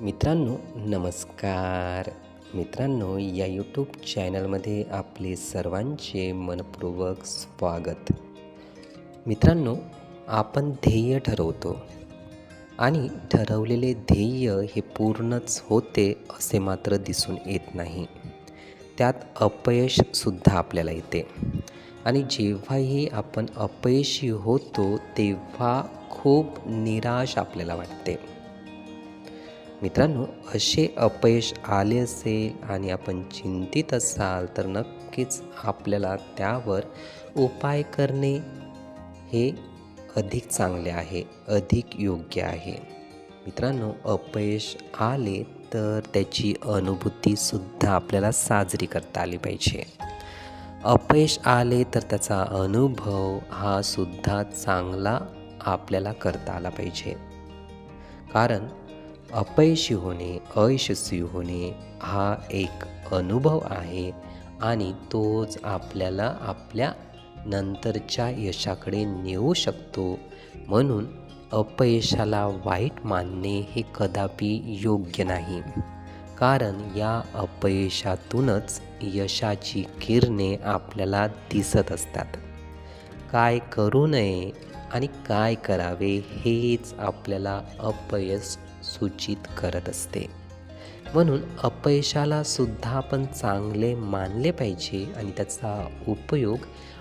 मित्रांनो नमस्कार. मित्रांनो या यूट्यूब चॅनलमध्ये आपले सर्वांचे मनपूर्वक स्वागत. मित्रांनो आपण ध्येय ठरवतो आणि ठरवलेले ध्येय हे पूर्णच होते असे मात्र दिसून येत नाही. त्यात अपयशसुद्धा आपल्याला येते. आणि जेव्हाही आपण अपयशी होतो तेव्हा खूप निराश आपल्याला वाटते. मित्रांनो असे अपयश आले असेल आणि आपण चिंतित असाल तर नक्कीच आपल्याला त्यावर उपाय करणे हे अधिक चांगले आहे अधिक योग्य आहे. मित्रांनो अपयश आले तर त्याची अनुभूतीसुद्धा आपल्याला साजरी करता आली पाहिजे. अपयश आले तर त्याचा अनुभव हा सुद्धा चांगला आपल्याला करता आला पाहिजे. कारण अपयशी होणे अयशस्वी होणे हा एक अनुभव आहे आणि तोच आपल्याला आपल्या नंतरच्या यशाकडे नेऊ शकतो. म्हणून अपयशाला वाईट मानणे हे कदापि योग्य नाही. कारण या अपयशातूनच यशाची किरणे आपल्याला दिसत असतात. काय करू नये आणि काय करावे हेच आपल्याला अपयश सूचित करत असते. म्हणून अपयशाला सुद्धा आपण चांगले मानले पाहिजे आणि त्याचा उपयोग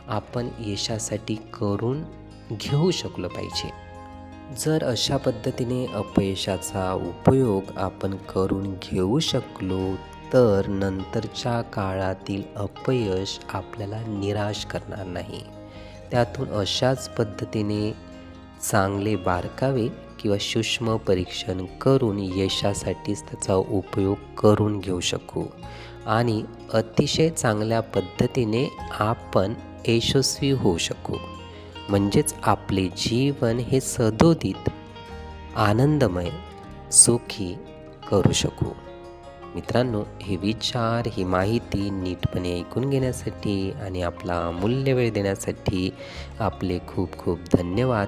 आपण यशासाठी करून घेऊ शकलो पाहिजे. जर अशा पद्धतीने अपयशाचा उपयोग आपण करून घेऊ शकलो तर नंतरच्या काळातील अपयश आपल्याला निराश करणार नाही. त्यातून अशाच पद्धतीने चांगले बारकावे किंवा सूक्ष्म परीक्षण करून यशासाठीच त्याचा उपयोग करून घेऊ शकू. आणि अतिशय चांगल्या पद्धतीने आपण यशस्वी होऊ शकू. म्हणजेच आपले जीवन हे सदोदित आनंदमय सुखी करू शकू. मित्रांनो हे विचार ही माहिती नीटपणे ऐकून घेण्यासाठी आणि आपला अमूल्य वेळ देण्यासाठी आपले खूप खूप धन्यवाद.